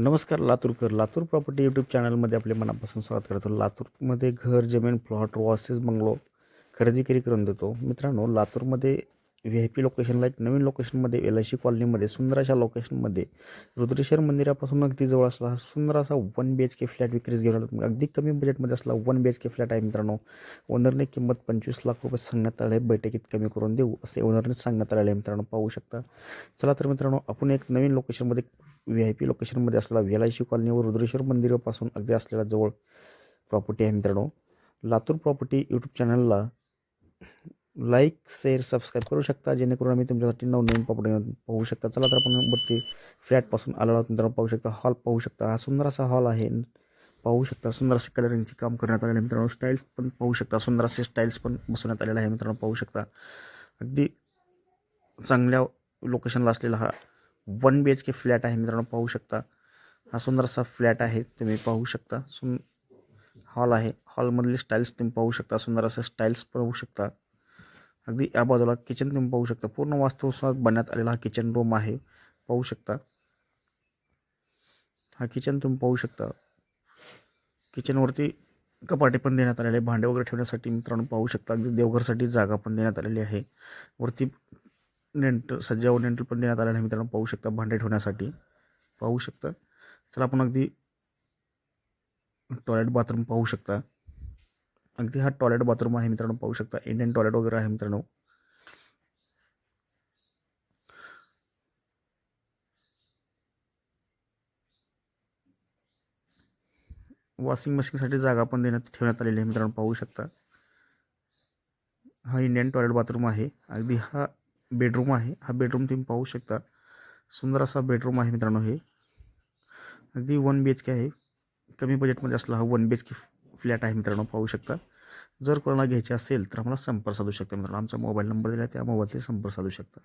नमस्कार Laturkar Latur property YouTube चॅनलमध्ये आपले मनापासून स्वागत करतो. लातूरमध्ये घर जमीन प्लॉट वॉसेस बंगलो खरेदी विक्री करून देतो. मित्रांनो लातूरमध्ये व्ही आय पी लोकेशनला एक नवीन लोकेशनमध्ये एल आय सी कॉलनीमध्ये सुंदर अशा लोकेशनमध्ये रुद्रेश्वर मंदिरापासून अगदी जवळ असला हा सुंदर असा one B H K flat विक्रीस घेऊन आला. अगदी कमी बजेटमध्ये असला one B H K flat आहे मित्रांनो. ओनरने किंमत पंचवीस लाख रुपये सांगण्यात आले बैठकीत कमी करून देऊ असे ओनरने सांगण्यात आलेले आहे मित्रांनो. पाहू शकता. चला तर मित्रांनो आपण एक नवीन लोकेशनमध्ये व्ही आय पी लोकेशनमध्ये असला V L I C colony व रुद्रेश्वर मंदिरापासून अगदी असलेला जवळ प्रॉपर्टी आहे मित्रांनो. लातूर प्रॉपर्टी यूट्यूब चॅनलला लाईक शेअर सबस्क्राईब करू शकता, जेणेकरून आम्ही तुमच्यासाठी नवनवीन प्रॉपर्टी पाहू शकता. चला तर आपण वरती फ्लॅटपासून आलेला मित्रांनो पाहू शकता हॉल पाहू शकता. हा सुंदर असा हॉल आहे. पाहू शकता, सुंदर असे कलरिंगचे काम करण्यात आलेले आहे मित्रांनो. स्टाईल्स पण पाहू शकता. सुंदर असे स्टाईल्स पण बसवण्यात आलेले आहे मित्रांनो. पाहू शकता. अगदी चांगल्या लोकेशनला असलेला हा one B H K flat आहे मित्रांनो. पाहू शकता. हा सुंदर असा फ्लॅट आहे. तुम्ही पाहू शकता. सुन हॉल आहे. हॉलमधले स्टाईल्स तुम्ही पाहू शकता. सुंदर असे स्टाईल्स पाहू शकता. अगदी या बाजूला किचन तुम्ही पाहू शकता. पूर्ण वास्तुसात बनण्यात आलेला हा किचन रूम आहे. पाहू शकता. हा किचन तुम्ही पाहू शकता. किचनवरती कपाटे पण देण्यात आलेले आहे भांडे वगैरे ठेवण्यासाठी मित्रांनो पाहू शकता. अगदी देवघरसाठी जागा पण देण्यात आलेली आहे. वरती नेंट सज्जा व नेंटल पण देण्यात आलेलं आहे मित्रांनो. पाहू शकता भांडे ठेवण्यासाठी. पाहू शकता. चला आपण अगदी टॉयलेट बाथरूम पाहू शकता. अगदी हा टॉयलेट बाथरूम आहे मित्रांनो पाहू शकता. इंडियन टॉयलेट वगैरे आहे मित्रांनो. वॉशिंग मशीनसाठी जागा पण देण्यात ठेवण्यात आलेली आहे मित्रांनो पाहू शकता. हा इंडियन टॉयलेट बाथरूम आहे. अगदी हा बेडरूम आहे. हा बेडरूम तुम्ही पाहू शकता. सुंदर असा बेडरूम आहे मित्रांनो हे. अगदी वन बी एच के आहे. कमी बजेटमध्ये असला हा one B H K flat आहे मित्रांनो पाहू शकता. जर कोणाला घ्यायचे असेल तर आम्हाला संपर्क साधू शकता मित्रांनो. आमचा मोबाईल नंबर दिला आहे त्या मोबाईलचे संपर्क साधू शकता.